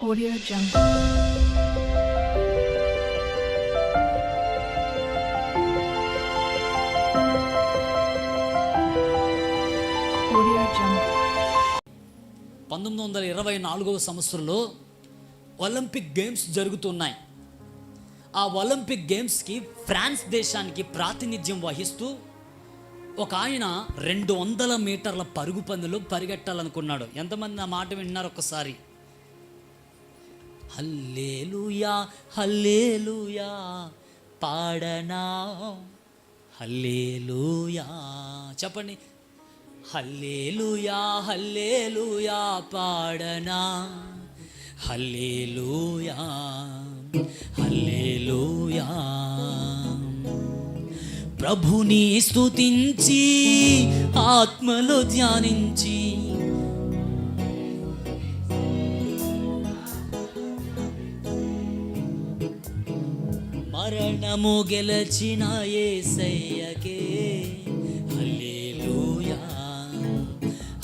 Audio Jungle. Audio Jungle. పంతొమ్మిది వందల ఇరవై నాలుగవ సంవత్సరంలో ఒలింపిక్ గేమ్స్ జరుగుతున్నాయి ఆ ఒలింపిక్ గేమ్స్కి ఫ్రాన్స్ దేశానికి ప్రాతినిధ్యం వహిస్తూ ఒక ఆయన రెండు వందల మీటర్ల పరుగు పందులు పరిగెట్టాలనుకున్నాడు ఎంతమంది ఆ మాట విన్నారు ఒకసారి హల్లేలుయా హల్లేలుయా పాడనా. హల్లేలుయా. చెప్పండి. హల్లేలుయా హల్లేలుయా పాడనా. హల్లేలుయా. హల్లేలుయా. ప్రభుని స్తుతించి ఆత్మలో ధ్యానించి మరణము గెలచిన ఏసయ్యకే. హల్లెలూయా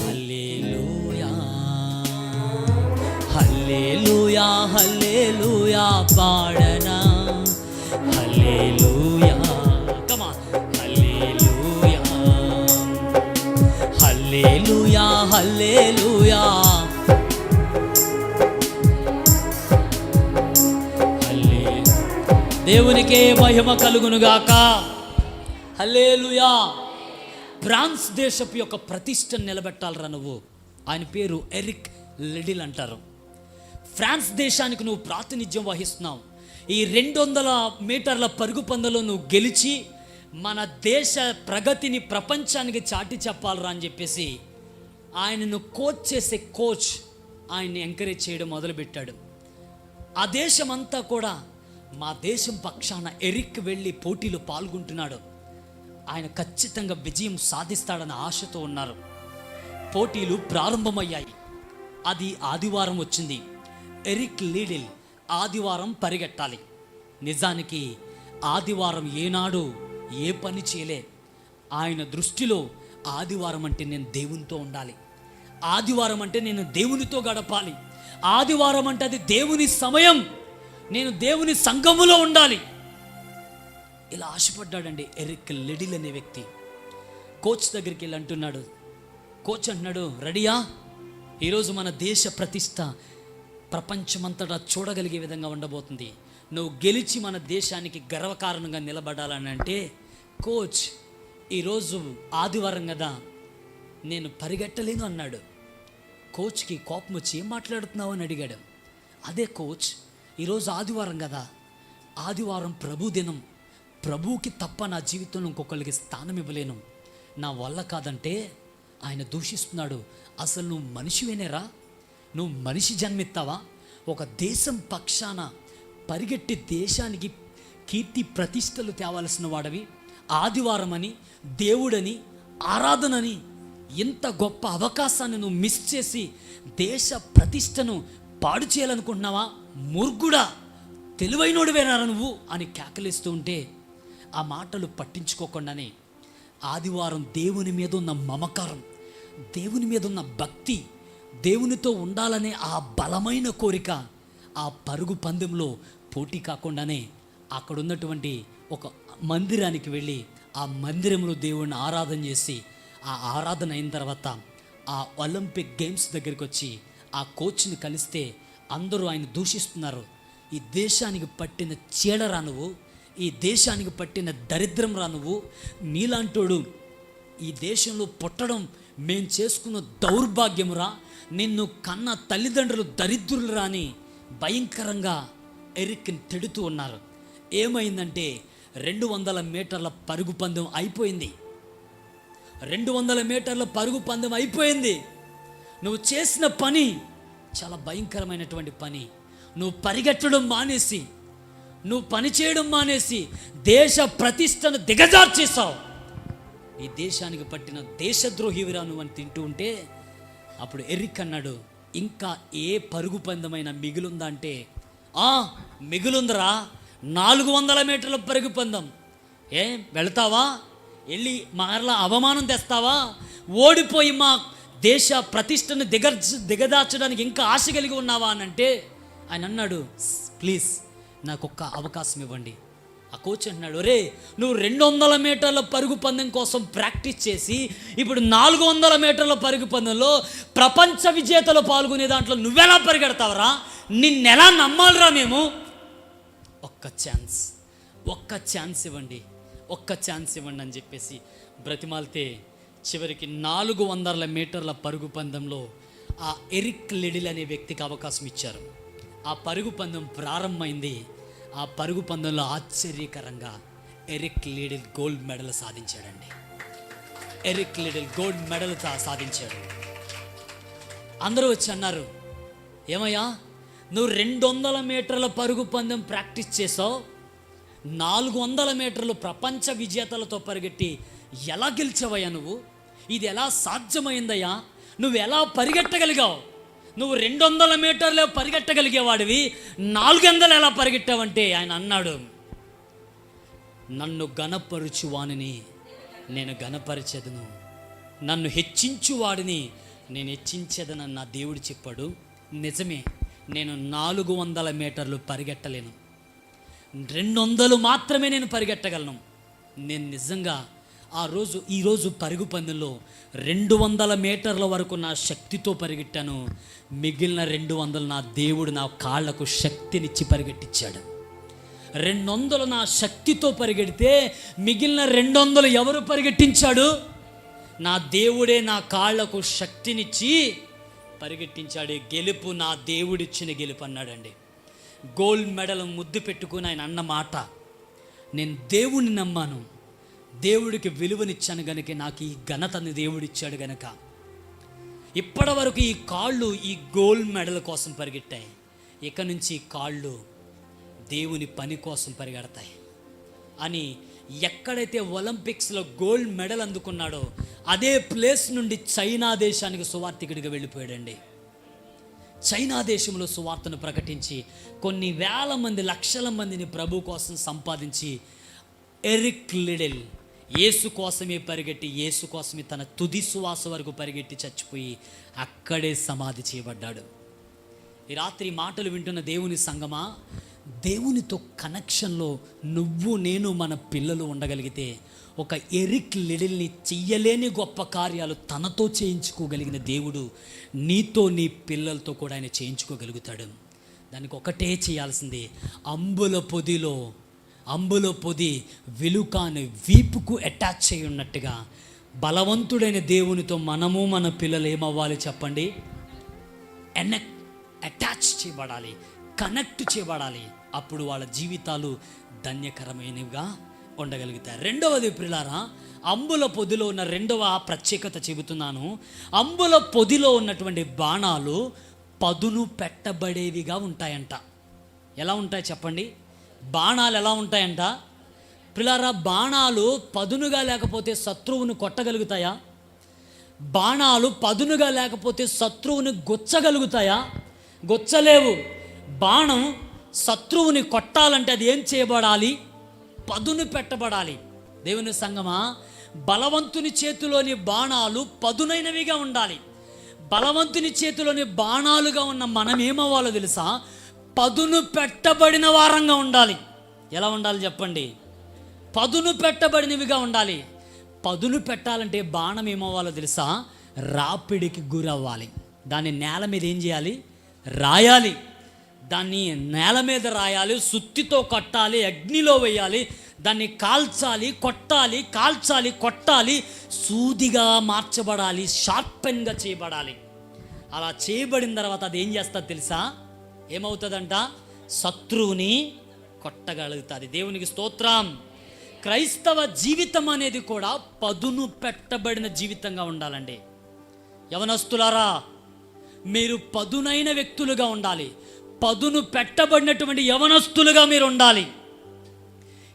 హల్లెలూయా హల్లెలూయా హల్లెలూయా పాడనా. హల్లెలూయా కమా హల్లెలూయా హల్లెలూయా హల్లెలూయా. దేవునికే మహిమ కలుగునుగాక. హల్లేలుయా. ఫ్రాన్స్ దేశపు యొక్క ప్రతిష్టను నిలబెట్టాలరా నువ్వు? ఆయన పేరు ఎరిక్ లెడిల్ అంటారు. ఫ్రాన్స్ దేశానికి నువ్వు ప్రాతినిధ్యం వహిస్తున్నావు. ఈ రెండు వందల మీటర్ల పరుగు పందులో నువ్వు గెలిచి మన దేశ ప్రగతిని ప్రపంచానికి చాటి చెప్పాలరా అని చెప్పేసి ఆయనను కోచ్ చేసే కోచ్ ఆయన్ని ఎంకరేజ్ చేయడం మొదలుపెట్టాడు. ఆ దేశమంతా కూడా మా దేశం పక్షాన ఎరిక్ వెళ్ళి పోటీలో పాల్గొంటున్నాడు. ఆయన ఖచ్చితంగా విజయం సాధిస్తాడన్న ఆశతో ఉన్నారు. పోటీలు ప్రారంభమయ్యాయి. అది ఆదివారం వచ్చింది. ఎరిక్ లీడిల్ ఆదివారం పరిగెట్టాలి. నిజానికి ఆదివారం ఏనాడు ఏ పని చేయలే. ఆయన దృష్టిలో ఆదివారం అంటే నేను దేవునితో ఉండాలి. ఆదివారం అంటే నేను దేవునితో గడపాలి. ఆదివారం అంటే అది దేవుని సమయం. నేను దేవుని సంఘములో ఉండాలి. ఇలా ఆశపడ్డాడండి ఎరిక్ లెడిల్ అనే వ్యక్తి. కోచ్ దగ్గరికి వెళ్ళి అంటున్నాడు కోచ్ అంటున్నాడు రెడీయా? ఈరోజు మన దేశ ప్రతిష్ట ప్రపంచమంతటా చూడగలిగే విధంగా ఉండబోతుంది. నువ్వు గెలిచి మన దేశానికి గర్వకారణంగా నిలబడాలని అంటే కోచ్ ఈరోజు ఆదివారం కదా నేను పరిగెట్టలేను అన్నాడు. కోచ్కి కోపం వచ్చి ఏం మాట్లాడుతున్నావు అని అడిగాడు. అదే కోచ్ ఈరోజు ఆదివారం కదా. ఆదివారం ప్రభు దినం. ప్రభువుకి తప్ప నా జీవితంలో ఇంకొకరికి స్థానం ఇవ్వలేను. నా వల్ల కాదంటే ఆయన దూషిస్తున్నాడు. అసలు నువ్వు మనిషివేనేరా? నువ్వు మనిషి జన్మెత్తావా? ఒక దేశం పక్షాన పరిగెట్టి దేశానికి కీర్తి ప్రతిష్టలు తేవాల్సిన వాడవి. ఆదివారం అని దేవుడని ఆరాధనని ఇంత గొప్ప అవకాశాన్ని నువ్వు మిస్ చేసి దేశ ప్రతిష్టను పాడు చేయాలనుకుంటున్నావా? ముర్గుడా తెలివైనోడివేనారా నువ్వు? అని కేకలిస్తూ ఉంటే ఆ మాటలు పట్టించుకోకుండానే ఆదివారం దేవుని మీద ఉన్న మమకారం దేవుని మీద ఉన్న భక్తి దేవునితో ఉండాలనే ఆ బలమైన కోరిక ఆ పరుగు పందెంలో పోటీ కాకుండానే అక్కడ ఉన్నటువంటి ఒక మందిరానికి వెళ్ళి ఆ మందిరంలో దేవుణ్ణి ఆరాధన చేసి ఆ ఆరాధన అయిన తర్వాత ఆ ఒలింపిక్ గేమ్స్ దగ్గరికి వచ్చి ఆ కోచ్ని కలిస్తే అందరూ ఆయన దూషిస్తున్నారు. ఈ దేశానికి పట్టిన చీడరా నువ్వు ఈ దేశానికి పట్టిన దరిద్రం రా నువ్వు. నీలాంటోడు ఈ దేశంలో పుట్టడం మేం చేసుకున్న దౌర్భాగ్యమురా నిన్ను కన్న తల్లిదండ్రులు దరిద్రులు రాని భయంకరంగా ఎరిక్ని తిడుతూ ఉన్నారు. ఏమైందంటే రెండు వందల మీటర్ల పరుగు పందెం అయిపోయింది. రెండు వందల మీటర్ల పరుగు పందెం అయిపోయింది. నువ్వు చేసిన పని చాలా భయంకరమైనటువంటి పని. నువ్వు పరిగెట్టడం మానేసి నువ్వు పని చేయడం మానేసి దేశ ప్రతిష్టను దిగజార్చేసావు ఈ దేశానికి పట్టిన దేశద్రోహివిరా నువ్వు అని తింటూ ఉంటే అప్పుడు ఎర్రిక్ అన్నాడు ఇంకా ఏ పరుగు పందమైన మిగులుందా? అంటే "ఆ, మిగులుందిరా. నాలుగు వందల మీటర్ల పరుగు పందం. ఏ వెళతావా? వెళ్ళి మరలా అవమానం తెస్తావా? ఓడిపోయి మా దేశ ప్రతిష్టను దిగ దిగదార్చడానికి ఇంకా ఆశ కలిగి ఉన్నావా అని అంటే ఆయన అన్నాడు ప్లీజ్ నాకు ఒక్క అవకాశం ఇవ్వండి. ఆ కోచ్ అంటున్నాడు రే నువ్వు రెండు వందల మీటర్ల పరుగు పందెం కోసం ప్రాక్టీస్ చేసి ఇప్పుడు నాలుగు వందల మీటర్ల పరుగు పందెంలో ప్రపంచ విజేతలు పాల్గొనే దాంట్లో నువ్వెలా పరిగెడతావరా? నిన్నెలా నమ్మాలిరా మేము? ఒక్క ఛాన్స్ ఒక్క ఛాన్స్ ఇవ్వండి ఒక్క ఛాన్స్ ఇవ్వండి అని చెప్పేసి బ్రతిమాలితే చివరికి నాలుగు వందల మీటర్ల పరుగు పందెంలో ఆ ఎరిక్ లిడిల్ అనే వ్యక్తికి అవకాశం ఇచ్చారు. ఆ పరుగు పందెం ప్రారంభమైంది. ఆ పరుగు పందెంలో ఆశ్చర్యకరంగా ఎరిక్ లీడిల్ గోల్డ్ మెడల్ సాధించాడండి. ఎరిక్ లీడిల్ గోల్డ్ మెడల్ సాధించాడు. అందరూ వచ్చి అన్నారు ఏమయ్యా నువ్వు రెండు వందల మీటర్ల పరుగు పందెం ప్రాక్టీస్ చేసావు నాలుగు వందల మీటర్లు ప్రపంచ విజేతలతో పరిగెట్టి ఎలా గెలిచావయ్యా నువ్వు? ఇది ఎలా సాధ్యమైందయ్యా? నువ్వు ఎలా పరిగెట్టగలిగావు? నువ్వు రెండు వందల మీటర్లు పరిగెట్టగలిగేవాడివి నాలుగు వందలు ఎలా పరిగెట్టావంటే ఆయన అన్నాడు నన్ను గణపరుచు వానిని నేను గణపరిచెదను నన్ను హెచ్చించు వాడిని నేను హెచ్చించేదనని నా దేవుడు చెప్పాడు. నిజమే నేను నాలుగు వందల మీటర్లు పరిగెట్టలేను. రెండు వందలు మాత్రమే నేను పరిగెట్టగలను. నేను నిజంగా ఆ రోజు ఈరోజు పరుగు పందెంలో రెండు వందల మీటర్ల వరకు నా శక్తితో పరిగెట్టాను. మిగిలిన రెండు వందలు నా దేవుడు నా కాళ్ళకు శక్తినిచ్చి పరిగెట్టించాడు రెండు వందలు నా శక్తితో పరిగెడితే మిగిలిన రెండు వందలు ఎవరు పరిగెట్టించాడు? నా దేవుడే నా కాళ్ళకు శక్తినిచ్చి పరిగెట్టించాడు. గెలుపు నా దేవుడిచ్చిన గెలుపు అన్నాడండి. గోల్డ్ మెడల్ ముద్దు పెట్టుకుని ఆయన అన్న మాట నేను దేవుణ్ణి నమ్మాను. దేవుడికి విలువనిచ్చాను గనుక నాకు ఈ ఘనతని దేవుడిచ్చాడు గనక. ఇప్పటి వరకు ఈ కాళ్ళు ఈ గోల్డ్ మెడల్ కోసం పరిగెట్టాయి. ఇక నుంచి ఈ కాళ్ళు దేవుని పని కోసం పరిగెడతాయి. అని ఎక్కడైతే ఒలింపిక్స్లో గోల్డ్ మెడల్ అందుకున్నాడో అదే ప్లేస్ నుండి చైనా దేశానికి సువార్థికుడిగా వెళ్ళిపోయాడండి. చైనా దేశంలో సువార్తను ప్రకటించి కొన్ని వేల మంది లక్షల మందిని ప్రభు కోసం సంపాదించి ఎరిక్ లిడిల్ యేసు కోసమే పరిగెట్టి యేసు కోసమే తన తుది సువాస వరకు పరిగెట్టి చచ్చిపోయి అక్కడే సమాధి చేయబడ్డాడు. ఈ రాత్రి మాటలు వింటున్న దేవుని సంగమా? దేవునితో కనెక్షన్లో నువ్వు నేను మన పిల్లలు ఉండగలిగితే ఒక ఎరిక్ లిడిల్ని చెయ్యలేని గొప్ప కార్యాలు తనతో చేయించుకోగలిగిన దేవుడు నీతో నీ పిల్లలతో కూడా ఆయన చేయించుకోగలుగుతాడు. దానికి ఒకటే చేయాల్సింది అంబుల పొదిలో అంబులో పొది వెలుకాని వీపుకు అటాచ్ చేయి ఉన్నట్టుగా బలవంతుడైన దేవునితో మనము మన పిల్లలు ఏమవ్వాలి చెప్పండి? ఎనెక్ అటాచ్ చేయబడాలి కనెక్ట్ చేయబడాలి. అప్పుడు వాళ్ళ జీవితాలు ధన్యకరమైనవిగా ఉండగలుగుతాయి. రెండవది ప్రిలారా అంబుల పొదిలో ఉన్న రెండవ ప్రత్యేకత చెబుతున్నాను. అంబుల పొదిలో ఉన్నటువంటి బాణాలు పదును పెట్టబడేవిగా ఉంటాయంట. ఎలా ఉంటాయి చెప్పండి? బాణాలు ఎలా ఉంటాయంట? పిల్లరా బాణాలు పదునుగా లేకపోతే శత్రువును కొట్టగలుగుతాయా? బాణాలు పదునుగా లేకపోతే శత్రువుని గుచ్చగలుగుతాయా? గుచ్చలేవు. బాణం శత్రువుని కొట్టాలంటే అది ఏం చేయబడాలి? పదును పెట్టబడాలి. దేవుని సంగమా బలవంతుని చేతిలోని బాణాలు పదునైనవిగా ఉండాలి. బలవంతుని చేతిలోని బాణాలుగా ఉన్న మనం ఏమవ్వాలో తెలుసా? పదును పెట్టబడిన వారంగా ఉండాలి. ఎలా ఉండాలి చెప్పండి? పదును పెట్టబడినవిగా ఉండాలి. పదును పెట్టాలంటే బాణం ఏమవ్వాలో తెలుసా? రాపిడికి గురవ్వాలి. దాన్ని నేల మీద ఏం చేయాలి? రాయాలి. దాన్ని నేల మీద రాయాలి సుత్తితో కొట్టాలి అగ్నిలో వేయాలి దాన్ని కాల్చాలి కొట్టాలి కాల్చాలి కొట్టాలి సూదిగా మార్చబడాలి షార్పెన్గా చేయబడాలి. అలా చేయబడిన తర్వాత అది ఏం చేస్తా తెలుసా? ఏమవుతుందంట? శత్రువుని కొట్టగలుగుతుంది. దేవునికి స్తోత్రం. క్రైస్తవ జీవితం అనేది కూడా పదును పెట్టబడిన జీవితంగా ఉండాలండి. యవనస్తులారా మీరు పదునైన వ్యక్తులుగా ఉండాలి. పదును పెట్టబడినటువంటి యవనస్తులుగా మీరు ఉండాలి.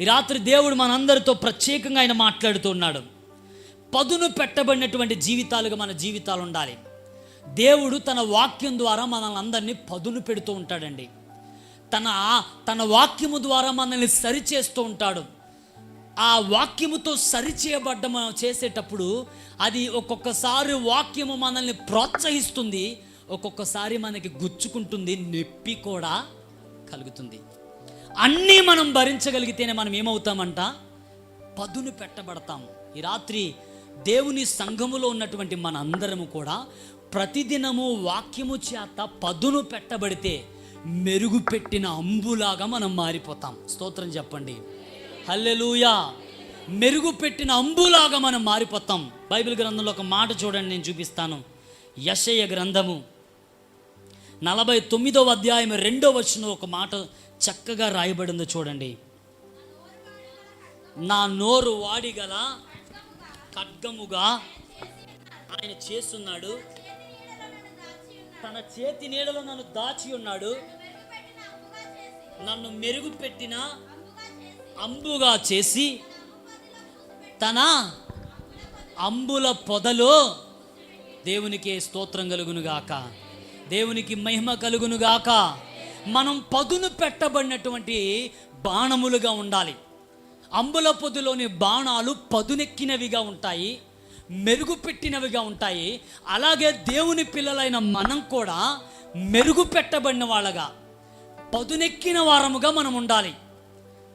ఈ రాత్రి దేవుడు మనందరితో ప్రత్యేకంగా ఆయన మాట్లాడుతున్నాడు పదును పెట్టబడినటువంటి జీవితాలుగా మన జీవితాలు ఉండాలి. దేవుడు తన వాక్యం ద్వారా మనల్ని అందరినీ పదును పెడుతూ ఉంటాడండి. తన తన వాక్యము ద్వారా మనల్ని సరిచేస్తూ ఉంటాడు. ఆ వాక్యముతో సరిచేయబడ్డ మనం చేసేటప్పుడు అది ఒక్కొక్కసారి వాక్యము మనల్ని ప్రోత్సహిస్తుంది. ఒక్కొక్కసారి మనకి గుచ్చుకుంటుంది నొప్పి కూడా కలుగుతుంది. అన్నీ మనం భరించగలిగితేనే మనం ఏమవుతామంట? పదును పెట్టబడతాము. ఈ రాత్రి దేవుని సంఘములో ఉన్నటువంటి మన అందరము కూడా ప్రతిదినము వాక్యము చేత పదును పెట్టబడితే మెరుగు పెట్టిన అంబులాగా మనం మారిపోతాం. స్తోత్రం చెప్పండి. హల్లెలూయా. మెరుగు పెట్టిన అంబులాగా మనం మారిపోతాం. బైబిల్ గ్రంథంలో ఒక మాట చూడండి నేను చూపిస్తాను. యశయ గ్రంథము నలభై తొమ్మిదవ అధ్యాయం రెండో వచ్చిన ఒక మాట చక్కగా రాయబడిందో చూడండి. నా నోరు వాడిగల ఖడ్గముగా ఆయన చేస్తున్నాడు. తన చేతి నీడలో నన్ను దాచి ఉన్నాడు. నన్ను మెరుగుపెట్టిన అంబుగా చేసి తన అంబుల పొదలో దేవునికి స్తోత్రం కలుగునుగాక. దేవునికి మహిమ కలుగునుగాక. మనం పదును పెట్టబడినటువంటి బాణములుగా ఉండాలి. అంబుల పొదులోని బాణాలు పదునెక్కినవిగా ఉంటాయి. మెరుగుపెట్టినవిగా ఉంటాయి. అలాగే దేవుని పిల్లలైన మనం కూడా మెరుగు పెట్టబడిన వాళ్ళగా పదునెక్కిన వారముగా మనం ఉండాలి.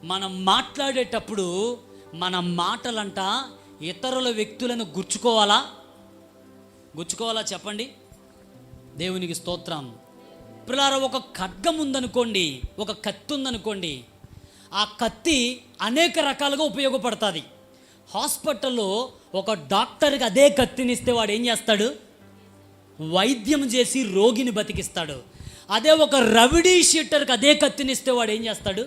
మనం మాట్లాడేటప్పుడు మన మాటలంట ఇతరుల వ్యక్తులను గుర్చుకోవాలా? గుచ్చుకోవాలా చెప్పండి? దేవునికి స్తోత్రం. పిల్లార ఒక ఖడ్గం ఉందనుకోండి ఒక కత్తి ఉందనుకోండి ఆ కత్తి అనేక రకాలుగా ఉపయోగపడుతుంది. హాస్పిటల్లో ఒక డాక్టర్కి అదే కత్తినిస్తే వాడు ఏం చేస్తాడు? వైద్యం చేసి రోగిని బతికిస్తాడు. అదే ఒక రవిడీ షీటర్కి అదే కత్తినిస్తే వాడు ఏం చేస్తాడు?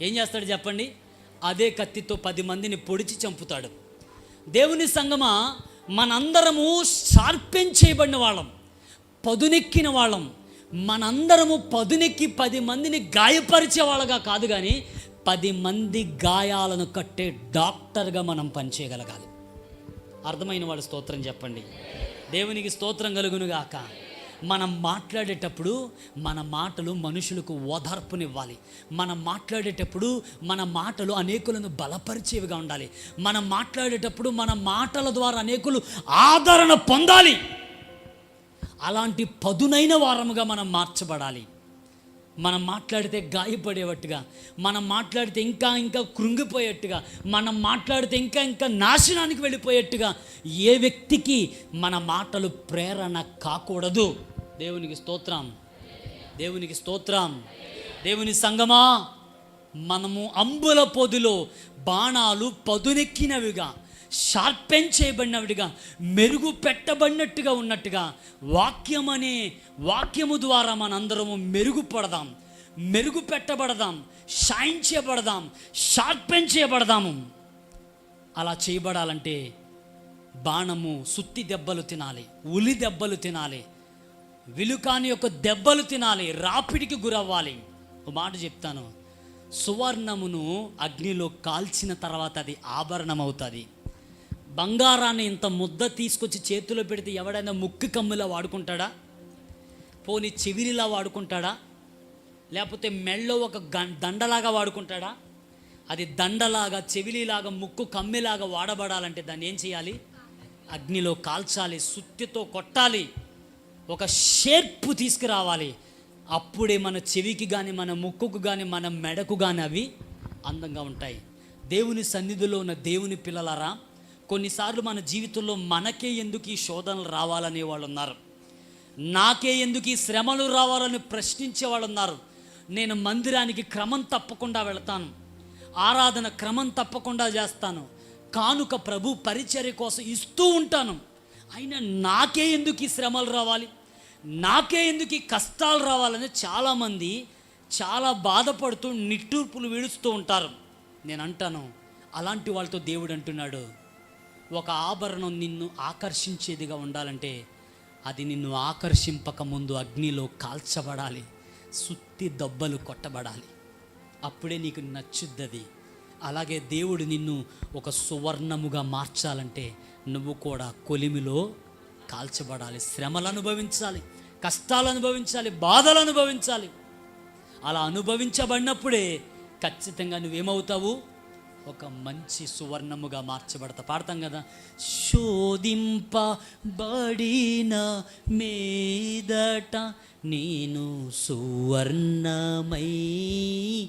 ఏం చేస్తాడు చెప్పండి? అదే కత్తితో పది మందిని పొడిచి చంపుతాడు. దేవుని సంగమా మనందరము షార్పెన్ చేయబడిన వాళ్ళం. పదునెక్కిన వాళ్ళం. మనందరము పదునెక్కి పది మందిని గాయపరిచే వాళ్ళగా కాదు కానీ పది మంది గాయాలను కట్టే డాక్టర్గా మనం పనిచేయగలగాలి. అర్థమైన వాడు స్తోత్రం చెప్పండి. దేవునికి స్తోత్రం కలుగునుగాక. మనం మాట్లాడేటప్పుడు మన మాటలు మనుషులకు ఓదార్పునివ్వాలి. మనం మాట్లాడేటప్పుడు మన మాటలు అనేకులను బలపరిచేవిగా ఉండాలి. మనం మాట్లాడేటప్పుడు మన మాటల ద్వారా అనేకులు ఆదరణ పొందాలి. అలాంటి పదునైన వారముగా మనం మార్చబడాలి. మనం మాట్లాడితే గాయపడేటట్టుగా మనం మాట్లాడితే ఇంకా ఇంకా కృంగిపోయేట్టుగా మనం మాట్లాడితే ఇంకా ఇంకా నాశనానికి వెళ్ళిపోయేట్టుగా ఏ వ్యక్తికి మన మాటలు ప్రేరణ కాకూడదు? దేవునికి స్తోత్రం. దేవునికి స్తోత్రం. దేవుని సంగమా మనము అంబుల పొదిలో బాణాలు పదునెక్కినవిగా షార్పెన్ చేయబడినవిడిగా మెరుగు పెట్టబడినట్టుగా ఉన్నట్టుగా వాక్యం అనే వాక్యము ద్వారా మనందరము మెరుగుపడదాం మెరుగు పెట్టబడదాం షైన్ చేయబడదాం షార్పెన్ చేయబడదాము అలా చేయబడాలంటే బాణము సుత్తి దెబ్బలు తినాలి ఉలి దెబ్బలు తినాలి విలుకాని యొక్క దెబ్బలు తినాలి రాపిడికి గురవ్వాలి. ఒక మాట చెప్తాను సువర్ణమును అగ్నిలో కాల్చిన తర్వాత అది ఆభరణం అవుతుంది బంగారాన్ని ఇంత ముద్ద తీసుకొచ్చి చేతిలో పెడితే ఎవడైనా ముక్కు కమ్ములా వాడుకుంటాడా? పోని చెవిరిలా వాడుకుంటాడా? లేకపోతే మెళ్ళో ఒక దండలాగా వాడుకుంటాడా? అది దండలాగా చెవిలిలాగా ముక్కు కమ్మిలాగా వాడబడాలంటే దాన్ని ఏం చేయాలి? అగ్నిలో కాల్చాలి సుత్తితో కొట్టాలి ఒక షేర్పు తీసుకురావాలి. అప్పుడే మన చెవికి కానీ మన ముక్కుకు కానీ మన మెడకు కానీ అవి అందంగా ఉంటాయి. దేవుని సన్నిధిలో ఉన్న దేవుని పిల్లలరా కొన్నిసార్లు మన జీవితంలో మనకే ఎందుకు ఈ శోధనలు రావాలనే వాళ్ళు ఉన్నారు. నాకే ఎందుకు ఈ శ్రమలు రావాలని ప్రశ్నించే వాళ్ళు ఉన్నారు. నేను మందిరానికి క్రమం తప్పకుండా వెళ్తాను. ఆరాధన క్రమం తప్పకుండా చేస్తాను. కానుక ప్రభు పరిచర్య కోసం ఇస్తూ ఉంటాను. అయినా నాకే ఎందుకు ఈ శ్రమలు రావాలి? నాకే ఎందుకు ఈ కష్టాలు రావాలని చాలామంది చాలా బాధపడుతూ నిట్టూర్పులు విడుస్తూ ఉంటారు. నేను అంటాను అలాంటి వాళ్ళతో దేవుడు అంటున్నాడు. ఒక ఆభరణం నిన్ను ఆకర్షించేదిగా ఉండాలంటే అది నిన్ను ఆకర్షింపక ముందు అగ్నిలో కాల్చబడాలి సుత్తి దెబ్బలు కొట్టబడాలి. అప్పుడే నీకు నచ్చుద్దది. అలాగే దేవుడు నిన్ను ఒక సువర్ణముగా మార్చాలంటే నువ్వు కూడా కొలిమిలో కాల్చబడాలి శ్రమలు అనుభవించాలి కష్టాలు అనుభవించాలి బాధలు అనుభవించాలి అలా అనుభవించబడినప్పుడే ఖచ్చితంగా నువ్వేమవుతావు? ఒక మంచి సువర్ణముగా మార్చబడతా. పాడతాం కదా? శోధింపబడిన మీదట నేను సువర్ణమై.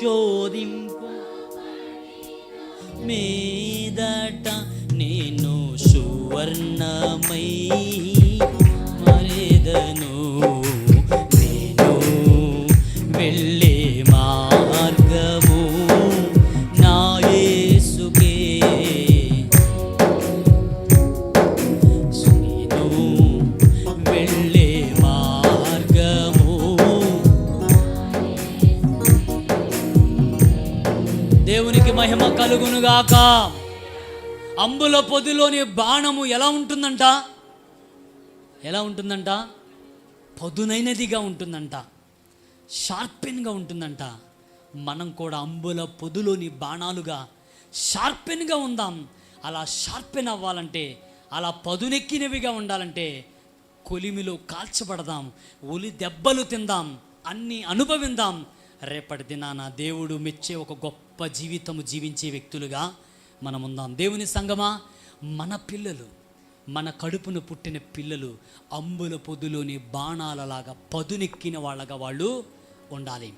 శోధింపు మీదట నేను సువర్ణమై. కలుగునుగాక అంబుల పొదిలోని బాణము ఎలా ఉంటుందంట? ఎలా ఉంటుందంట? పదునైనదిగా ఉంటుందంట. షార్పెన్గా ఉంటుందంట. మనం కూడా అంబుల పొదులోని బాణాలుగా షార్పెన్గా ఉందాం. అలా షార్పెన్ అవ్వాలంటే అలా పదునెక్కినవిగా ఉండాలంటే కొలిమిలో కాల్చబడదాం. ఒలి దెబ్బలు తిందాం. అన్నీ అనుభవిందాం. రేపటి దినాన దేవుడు మెచ్చే ఒక గొప్ప జీవితము జీవించే వ్యక్తులుగా మనం దేవుని సంగమా? మన పిల్లలు మన కడుపును పుట్టిన పిల్లలు అంబుల పొదులోని బాణాలలాగా పదునెక్కిన వాళ్ళగా వాళ్ళు ఉండాలి.